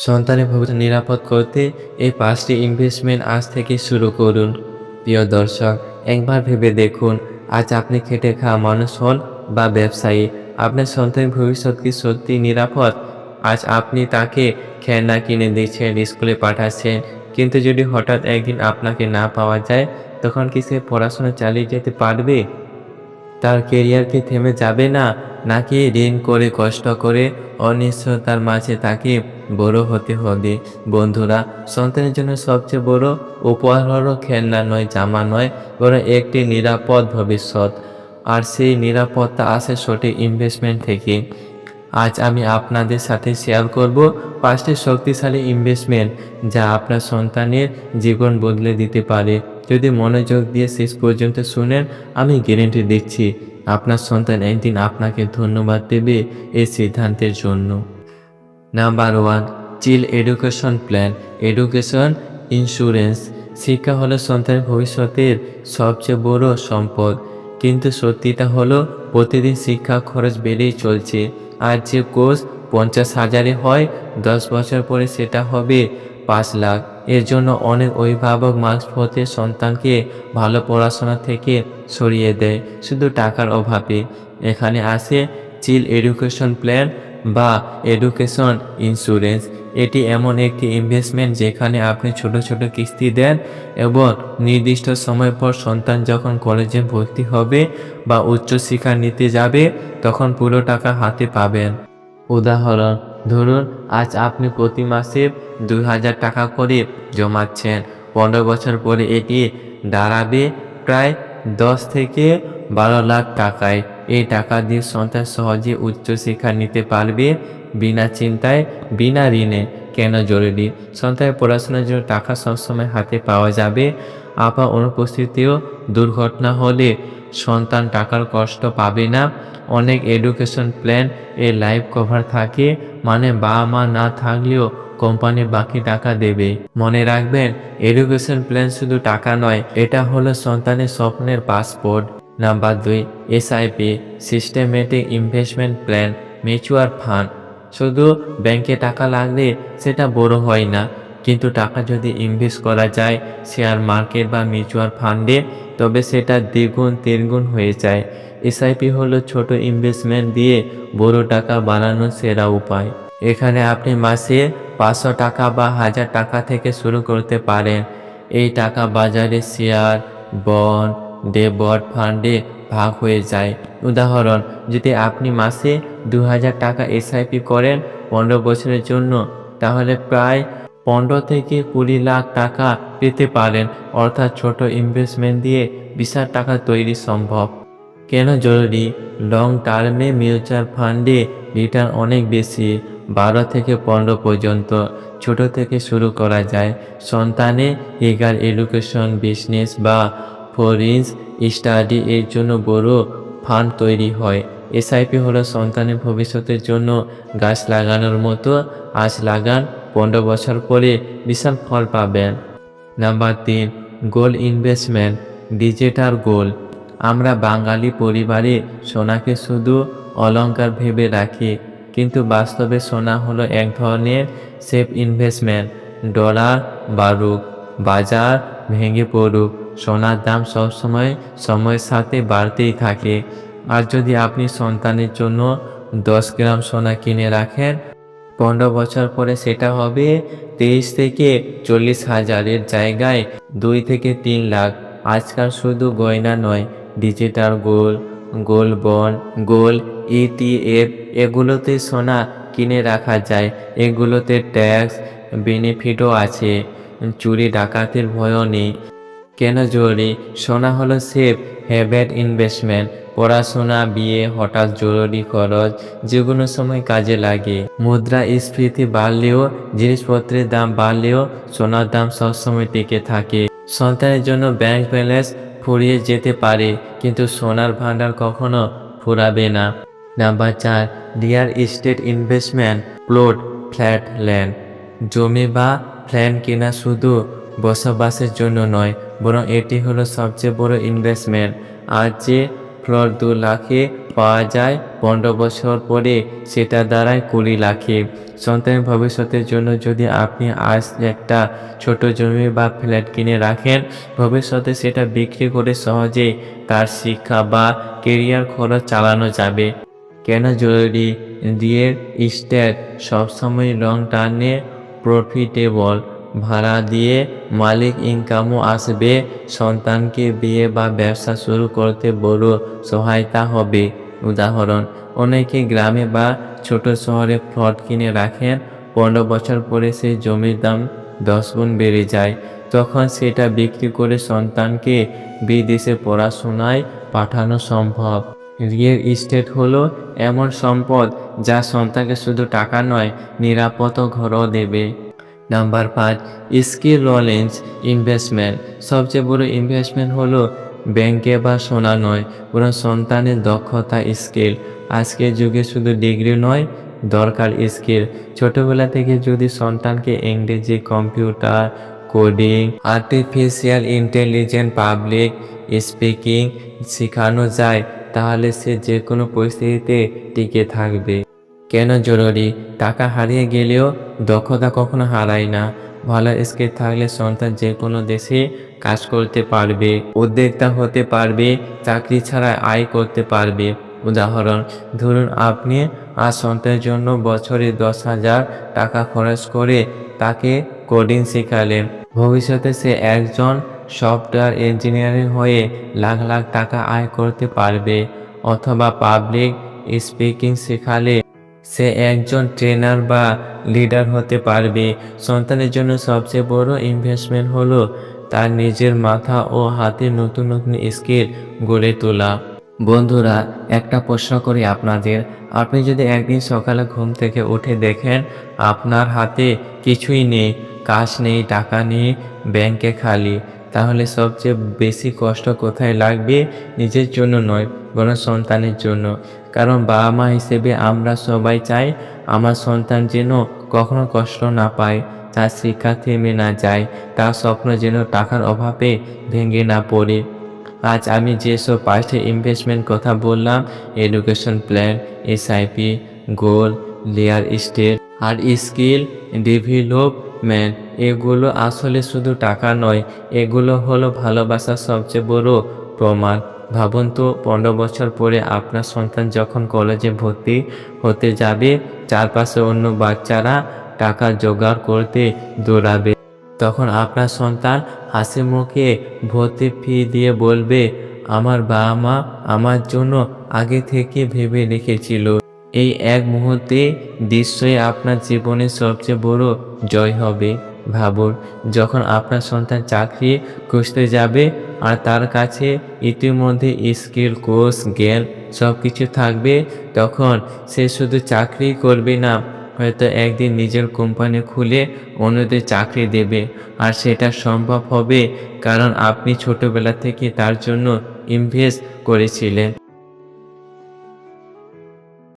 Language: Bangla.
সন্তানের ভবিষ্যৎ নিরাপদ করতে এই পাঁচটি ইনভেস্টমেন্ট আজ থেকে শুরু করুন। প্রিয় দর্শক, একবার ভেবে দেখুন, আজ আপনি খেটে খাওয়া মানুষ হন বা ব্যবসায়ী। আপনার সন্তানের ভবিষ্যৎ কি সত্যি নিরাপদ? আজ আপনি তাকে খেলনা কিনে দিচ্ছেন, স্কুলে পাঠাচ্ছেন, কিন্তু যদি হঠাৎ একদিন আপনাকে না পাওয়া যায়, তখন কি সে পড়াশোনা চালিয়ে যেতে পারবে? তার কেরিয়ার কি থেমে যাবে না? নাকি ঋণ করে, কষ্ট করে, অনিশ্চয়তার মাঝে তাকে বড় হতে হবে। বন্ধুরা, সন্তানের জন্য সবচেয়ে বড় উপহার হলো খেলনা নয়, জামা নয়, বরং একটি নিরাপদ ভবিষ্যৎ। আর সেই নিরাপত্তা আসে সঠিক ইনভেস্টমেন্ট থেকে। আজ আমি আপনাদের সাথে শেয়ার করব পাঁচটি শক্তিশালী ইনভেস্টমেন্ট যা আপনার সন্তানের জীবন বদলে দিতে পারে। যদি মনোযোগ দিয়ে শেষ পর্যন্ত শুনেন, আমি গ্যারেন্টি দিচ্ছি, আপনার সন্তান একদিন আপনাকে ধন্যবাদ দেবে এই সিদ্ধান্তের জন্য। Number one child education plan education insurance শিক্ষা হলো সন্তানের ভবিষ্যতের সবচেয়ে বড় সম্পদ। কিন্তু সত্যিটা হলো, প্রতিদিন শিক্ষা খরচ বেড়েই চলছে। আর যে কোর্স পঞ্চাশ হাজারে হয়, দশ বছর পরে সেটা হবে পাঁচ লাখ। এর জন্য অনেক অভিভাবক মাঝপথে সন্তানকে ভালো পড়াশোনা থেকে সরিয়ে দেয়, শুধু টাকার অভাবে। এখানে আসে চিল এডুকেশন প্ল্যান বা এডুকেশন ইন্স্যুরেন্স এটি এমন একটি ইনভেস্টমেন্ট যেখানে আপনি ছোট ছোট কিস্তি দেন এবং নির্দিষ্ট সময় পর সন্তান যখন কলেজে ভর্তি হবে বা উচ্চশিক্ষা নিতে যাবে, তখন পুরো টাকা হাতে পাবেন। উদাহরণ, ধরুন, আজ আপনি প্রতি মাসে দুই হাজার টাকা করে জমাচ্ছেন। পনেরো বছর পরে এটি দাঁড়াবে প্রায় দশ থেকে বারো লাখ টাকায়। এই টাকা দিয়ে সন্তান সহজে উচ্চশিক্ষা নিতে পারবে বিনা চিন্তায়, বিনা ঋণে। কেন জরুরি? সন্তানের পড়াশোনার জন্য টাকা সবসময় হাতে পাওয়া যাবে। আপা অনুপস্থিতিও দুর্ঘটনা হলে সন্তান টাকার কষ্ট পাবে না। অনেক এডুকেশন প্ল্যান এ লাইফ কভার থাকে। মানে বাবা মা না থাকলেও কোম্পানি বাকি টাকা দেবে। মনে রাখবেন, এডুকেশন প্ল্যান শুধু টাকা নয়, এটা হলো সন্তানের স্বপ্নের পাসপোর্ট। নাম্বার দুই SIP systematic investment plan mutual fund শুধু ব্যাংকে টাকা লাগলে সেটা বড় হয় না, কিন্তু টাকা যদি ইনভেস্ট করা যায় শেয়ার মার্কেট বা মিউচুয়াল ফান্ডে তবে সেটা দ্বিগুণ তিনগুণ হয়ে যায়। এসআইপি হলো ছোট ইনভেস্টমেন্ট দিয়ে বড় টাকা বানানোর সেরা উপায়। এখানে আপনি মাসে পাঁচশো টাকা বা হাজার টাকা থেকে শুরু করতে পারেন। এই টাকা বাজারে শেয়ার বন্ড ডেবট ফান্ডে ভাগ হয়ে যায়। উদাহরণ, যদি আপনি মাসে দু হাজার টাকা এসআইপি করেন পনেরো বছরের জন্য, তাহলে প্রায় পনেরো থেকে কুড়ি লাখ টাকা পেতে পারেন। অর্থাৎ ছোট ইনভেস্টমেন্ট দিয়ে বিশাল টাকা তৈরি সম্ভব। কেন জরুরি? লং টার্মে মিউচুয়াল ফান্ডে রিটার্ন অনেক বেশি, বারো থেকে পনেরো পর্যন্ত। ছোট থেকে শুরু করা যায়। সন্তানে এগার এডুকেশন বিজনেস বা ফরেন্স স্টাডি এর জন্য বড় ফান্ড তৈরি হয়। এসআইপি হলো সন্তানের ভবিষ্যতের জন্য গাছ লাগানোর মতো আজ লাগান। পনেরো বছর পরে বিশাল ফল পাবেন। নাম্বার তিন, গোল ইনভেস্টমেন্ট, ডিজিটাল গোল। আমরা বাঙালি পরিবারে সোনাকে শুধু অলংকার ভেবে রাখি, কিন্তু বাস্তবে সোনা হলো এক ধরনের সেফ ইনভেস্টমেন্ট। ডলার বাড়ুক, বাজার ভেঙে পড়ুক সোনার দাম সবসময় সময়ের সাথে বাড়তেই থাকে। আর যদি আপনি সন্তানের জন্য দশ গ্রাম সোনা কিনে রাখেন, পনেরো বছর পরে সেটা হবে তেইশ থেকে চল্লিশ হাজারের জায়গায় দুই থেকে তিন লাখ। আজকাল শুধু গয়না নয় ডিজিটাল গোল গোল বন গোল ইটিএফ এগুলোতে সোনা কিনে রাখা যায়। এগুলোতে ট্যাক্স বেনিফিটও আছে। চুরি ডাকাতির ভয়ও নেই। কেন জরুরি? সোনা হলো সেফ হ্যাভেট ইনভেস্টমেন্ট পড়াশোনা, বিয়ে, হঠাৎ জরুরি খরচ যে কোনো সময় কাজে লাগে। মুদ্রা স্ফীতি বাড়লেও, জিনিসপত্রের দাম বাড়লেও, সোনার দাম সবসময় টিকে থাকে। সন্তানের জন্য ব্যাংক ব্যালেন্স ফুরিয়ে যেতে পারে, কিন্তু সোনার ভান্ডার কখনো ফুরাবে না। নাম্বার চার real estate investment plot flat land জমি বা ফ্ল্যাট কেনা শুধু বসবাসের জন্য নয় বরং এটি হলো সবচেয়ে বড় ইনভেস্টমেন্ট আর যে ফ্লোর দু লাখে পাওয়া যায়, পনেরো বছর পরে সেটা দাঁড়ায় কুড়ি লাখে। সন্তানের ভবিষ্যতের জন্য যদি আপনি আজ একটা ছোট জমি বা ফ্ল্যাট কিনে রাখেন, ভবিষ্যতে সেটা বিক্রি করে সহজেই তার শিক্ষা বা কেরিয়ার খরচ চালানো যাবে। কেন জরুরি? রিয়েল ইস্টেট সবসময় লং টার্মে প্রফিটেবল ভাড়া দিয়ে মালিক ইনকামও আসবে, সন্তানকে বিয়ে বা ব্যবসা শুরু করতে বড় সহায়তা হবে। উদাহরণ, অনেকে গ্রামে বা ছোট শহরে প্লট কিনে রাখেন, পনেরো বছর পরে সেই জমির দাম দশ গুণ বেড়ে যায়। তখন সেটা বিক্রি করে সন্তানকে বিদেশে পড়াশোনায় পাঠানো সম্ভব। রিয়েল ইস্টেট হলো এমন সম্পদ যা সন্তানকে শুধু টাকা নয় নিরাপদ ঘরও দেবে। নাম্বার পাঁচ, স্কিল রলেন্স ইনভেস্টমেন্ট সবচেয়ে বড় ইনভেস্টমেন্ট হলো ব্যাংকে বা সোনা নয়, বরং সন্তানের দক্ষতা, স্কিল। আজকের যুগে শুধু ডিগ্রি নয়, দরকার স্কিল। ছোটবেলা থেকে যদি সন্তানকে ইংরেজি, computer, coding artificial intelligent public speaking শেখানো যায়, তাহলে সে যে কোনো পরিস্থিতিতে টিকে থাকবে। কেন জরুরি? টাকা হারিয়ে গেলেও দক্ষতা কখনো হারায় না। ভালো স্কিল থাকলে সন্তান যে কোনো দেশে কাজ করতে পারবে, উদ্যোক্তা হতে পারবে, চাকরি ছাড়া আয় করতে পারবে। উদাহরণ, ধরুন আপনি আর সন্তানের জন্য বছরে দশ হাজার টাকা খরচ করে তাকে কোডিং শেখালেন। ভবিষ্যতে সে একজন সফটওয়্যার ইঞ্জিনিয়ারিং হয়ে লাখ লাখ টাকা আয় করতে পারবে। অথবা পাবলিক স্পিকিং শেখালে সে একজন ট্রেনার বা লিডার হতে পারবে। সন্তানের জন্য সবচেয়ে বড় ইনভেস্টমেন্ট হলো তার নিজের মাথা ও হাতে নতুন নতুন স্কিল গড়ে তোলা। বন্ধুরা, একটা প্রশ্ন করি আপনাদের। আপনি যদি একদিন সকালে ঘুম থেকে উঠে দেখেন আপনার হাতে কিছুই নেই, কাজ নেই, টাকা নেই ব্যাংকে খালি তাহলে সবচেয়ে বেশি কষ্ট কোথায় লাগবে? নিজের জন্য নয়, বরং সন্তানের জন্য। কারণ বাবা মা হিসেবে আমরা সবাই চাই আমার সন্তান যেন কখনো কষ্ট না পায়, তার শিক্ষা থেমে না যায়, তার স্বপ্ন যেন টাকার অভাবে ভেঙে না পড়ে। আজ আমি যেসব পাঁচটি ইনভেস্টমেন্ট কথা বললাম education plan SIP gold layer estate আর স্কিল ডেভেলপমেন্ট এগুলো আসলে শুধু টাকা নয়, এগুলো হলো ভালোবাসার সবচেয়ে বড় প্রমাণ। ভাবুন তো, পনেরো বছর পরে আপনার সন্তান যখন কলেজে ভর্তি হতে যাবে, চারপাশে অন্য বাচ্চারা টাকা জোগাড় করতে দৌড়াবে। তখন আপনার সন্তান হাসি মুখে ভর্তি ফি দিয়ে বলবে, আমার বাবা মা আমার জন্য আগে থেকে ভেবে রেখেছিল। এই এক মুহূর্তে দৃশ্যই আপনার জীবনের সবচেয়ে বড় জয় হবে। ভাবুন, যখন আপনার সন্তান চাকরি খুঁজতে যাবে আর তার কাছে ইতিমধ্যে স্কিল, কোর্স, জ্ঞান সব কিছু থাকবে, তখন সে শুধু চাকরি করবে না, হয়তো একদিন নিজের কোম্পানি খুলে অন্যদের চাকরি দেবে। আর সেটা সম্ভব হবে কারণ আপনি ছোটবেলা থেকে তার জন্য ইনভেস্ট করেছিলেন।